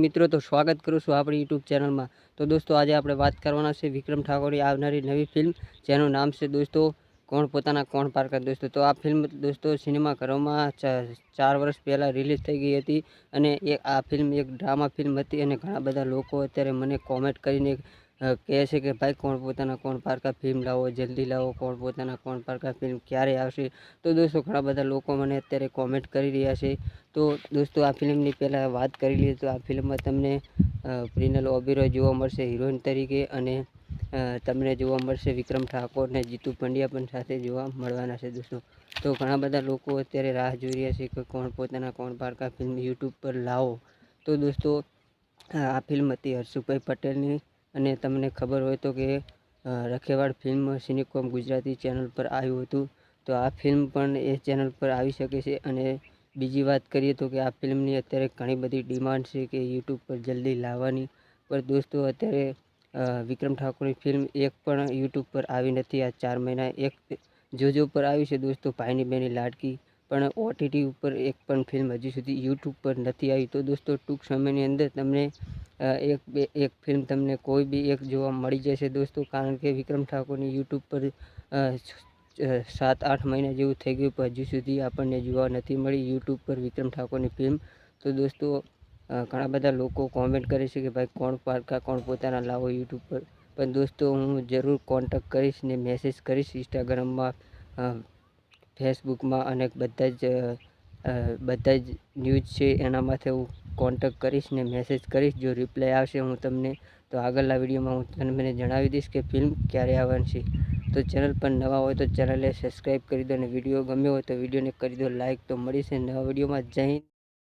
મિત્રો, તો સ્વાગત કરું છું આપણી યુટ્યુબ ચેનલમાં. તો દોસ્તો, આજે આપણે વાત કરવાના છે વિક્રમ ઠાકોરની આવનારી નવી ફિલ્મ, જેનું નામ છે દોસ્તો, કોણ પોતાના કોણ પારકા. દોસ્તો, તો આ ફિલ્મ દોસ્તો સિનેમાઘરોમાં ચાર વર્ષ પહેલાં રિલીઝ થઈ ગઈ હતી અને એ આ ફિલ્મ એક ડ્રામા ફિલ્મ હતી અને ઘણા બધા લોકો અત્યારે મને કોમેન્ટ કરીને કહે છે કે ભાઈ, કોણ પોતાના, કોણ પારકા ફિલ્મ લાવો, જલ્દી લાવો, કોણ પોતાના, કોણ પારકા ફિલ્મ ક્યારે આવશે? તો દોસ્તો, ઘણા બધા લોકો મને અત્યારે કોમેન્ટ કરી રહ્યા છે. તો દોસ્તો, આ ફિલ્મની પહેલાં વાત કરી લઈએ તો આ ફિલ્મમાં તમને પ્રિનલ ઓબેરોય જોવા મળશે હિરોઈન તરીકે અને તમને જોવા મળશે વિક્રમ ઠાકોર અને જીતુ પંડ્યા પણ સાથે જોવા મળવાના છે દોસ્તો. તો ઘણા બધા લોકો અત્યારે રાહ જોઈ રહ્યા છે કે કોણ પોતાના, કોણ પારકા ફિલ્મ યુટ્યુબ પર લાવો. તો દોસ્તો, આ ફિલ્મ હતી હર્ષુભાઈ પટેલની. અને તમને ખબર હોય તો કે Rakhewad film Cinecom Gujarati channel પર આવ્યું હતું. તો આ ફિલ્મ પણ એ ચેનલ પર આવી શકે છે અને બીજી વાત કરીએ તો કે આ ફિલ્મની અત્યારે ઘણી બધી ડિમાન્ડ છે કે યુટ્યુબ પર જલ્દી લાવવાની. પણ દોસ્તો, અત્યારે વિક્રમ ઠાકોરની ફિલ્મ એક પણ યુટ્યુબ પર આવી નથી. આ ચાર મહિના એક જોજો પર આવી છે દોસ્તો, ભાઈની બેની લાડકી. પણ ઓટીટી ઉપર એક પણ ફિલ્મ હજી સુધી યુટ્યુબ પર નથી આવી. તો દોસ્તો, ટૂંક સમયની અંદર તમને એક બે, એક ફિલ્મ તમને કોઈ બી એક જોવા મળી જશે દોસ્તો, કારણ કે વિક્રમ ઠાકોરની યુટ્યુબ પર સાત, આઠ મહિના જેવું થઈ ગયું પણ હજુ સુધી આપણને જોવા નથી મળી યુટ્યુબ પર વિક્રમ ઠાકોરની ફિલ્મ તો દોસ્તો ઘણા બધા લોકો કોમેન્ટ કરે છે કે ભાઈ કોણ પારકા, કોણ પોતાના લાવો યુટ્યુબ પર. પણ દોસ્તો, હું જરૂર કોન્ટેક્ટ કરીશ ને મેસેજ કરીશ ઇન્સ્ટાગ્રામમાં ફેસબુકમાં અને બધા જ બધા જ ન્યૂઝ છે એના માથે હું કોન્ટેક્ટ કરીશ ને મેસેજ કરીશ, જો રિપ્લાય આવશે હું તમને, તો આગળના વિડીયોમાં હું તમને જણાવી દઈશ કે ફિલ્મ ક્યારે આવવાની છે. તો ચેનલ પર નવા હોય તો ચેનલને સબસ્ક્રાઈબ કરી દો અને વીડિયો ગમ્યો હોય તો વિડીયોને કરી દો લાઇક તો મળીશે નવા વિડીયોમાં. હિન્દ.